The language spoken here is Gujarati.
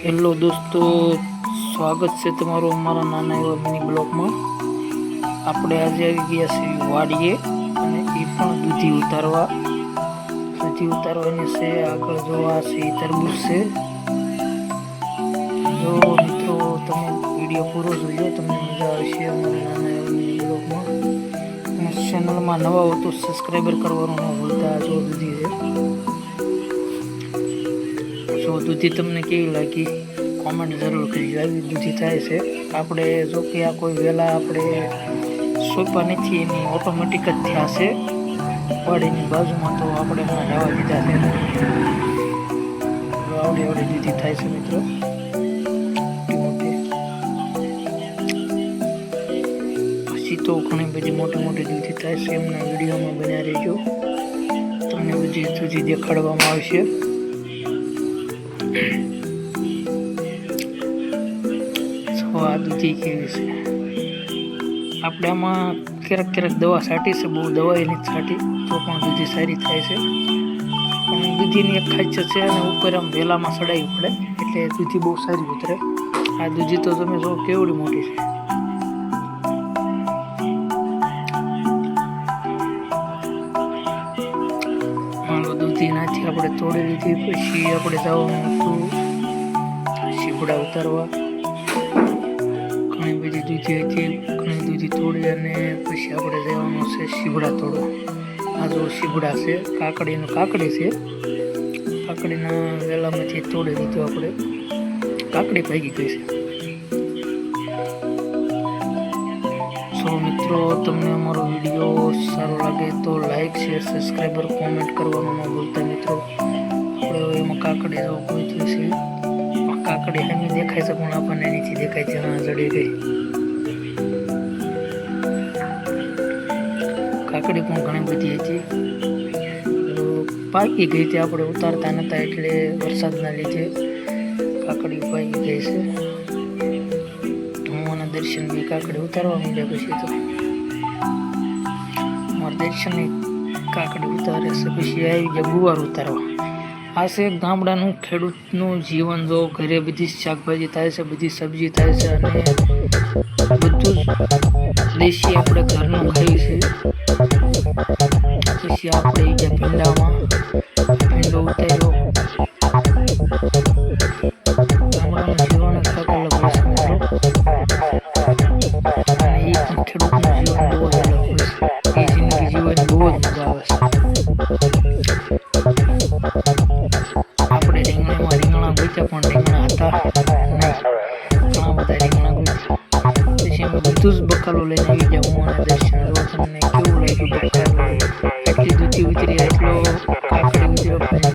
હેલો દોસ્તો, સ્વાગત છે તમારું અમારા નાના એવા મિની બ્લોગમાં. આપણે આજે આવી ગયા છીએ વાડીએ અને એ પણ દૂધી ઉતારવા. દૂધી ઉતારવાની છે, આગળ જોવા છે તરબૂચ છે. જો મિત્રો, તમે વીડિયો પૂરો જોજો, તમને મજા આવશે અમારા નાના એવા મિની બ્લોગમાં. અને ચેનલમાં નવા હો તો સબસ્ક્રાઈબર કરવાનું ન ભૂલતા જો દૂધી છે. જો દૂધી તમને કેવી લાગી? કોમેન્ટ જરૂર કરજો. આવી દૂધી થાય છે. આપણે જો કે આ કોઈ વહેલા આપણે સોપા નથી, એની ઓટોમેટિક જ થયા છે વાડીની બાજુમાં તો આપણે હમણાં જવા દીધા છે. આવડી આવડી દૂધી થાય છે મિત્રો. પછી તો ઘણી બધી મોટી મોટી દૂધી થાય છે. એમના વિડીયોમાં બન્યા રહેજો. તમને બધી દૂધી દેખાડવામાં આવશે. જો આ દૂધી કેવી છે? આપણે આમાં ક્યારેક ક્યારેક દવા છાંટી છે, બહુ દવાઈ નથી છાંટી, તો પણ દૂધી સારી થાય છે. પણ દૂધીની એક ખાસિયત છે, અને ઉપર આમ વેલામાં સડાવી પડે, એટલે દૂધી બહુ સારી ઉતરે. આ દૂધી તો તમે જો કેવડી મોટી છે. માલો દૂધી નાથી આપણે તોડી લીધી, પછી આપણે જવાનું હતું. શીપડા ઉતારવા. ઘણી બધી દૂધી હતી, ઘણી દૂધી તોડી અને પછી આપણે જવાનું છે શીબડા તોડવા. આ જો શીપડા છે, કાકડીનું કાકડી છે. કાકડીના વેલામાંથી તોડી લીધું આપણે. કાકડી ભાગી ગઈ છે. મિત્રો, તમને અમારો વીડિયો સારો લાગે તો લાઈક શેર સબસ્ક્રાઈબર કોમેન્ટ કરવાનું ન ભૂલતા મિત્રો. આપણે હવે એમાં કાકડી જવું પહોંચ્યું છે. કાકડી સામે દેખાય છે પણ આપણને એનીથી દેખાય છે હા ચડી ગઈ. કાકડી પણ ઘણી બધી હતી. પાકી ગઈ હતી, આપણે ઉતારતા નહોતા એટલે વરસાદના લીધે કાકડી પાકી ગઈ છે. દર્શન કાકડી ઉતારવા માંડ્યા પછી તો. મારા કાકડે ઉતારે છે, પછી આવી ગયા ગુવાર ઉતારવા. આ છે ગામડાનું ખેડૂતનું જીવન જો ઘરે બધી શાકભાજી થાય છે, બધી સબ્જી થાય છે અને બધું દેશી આપણે ઘરનું ખાઈએ છીએ પછી આપણે ગયા ભીંડામાં ભીંડો ઉતાર્યો gawe આપણે રીંગણામાં રીંગણા વેચે પણ રીંગણા હતા ઘણા બધા રીંગણા વેચે પછી અમે બધું જ બકાલો લઈને આવી ગયા હું અને દર્શન જો તમને કેવું લાગ્યું બકાલો એટલી દૂધી ઉતરી એટલો કાકડી ઉતર્યો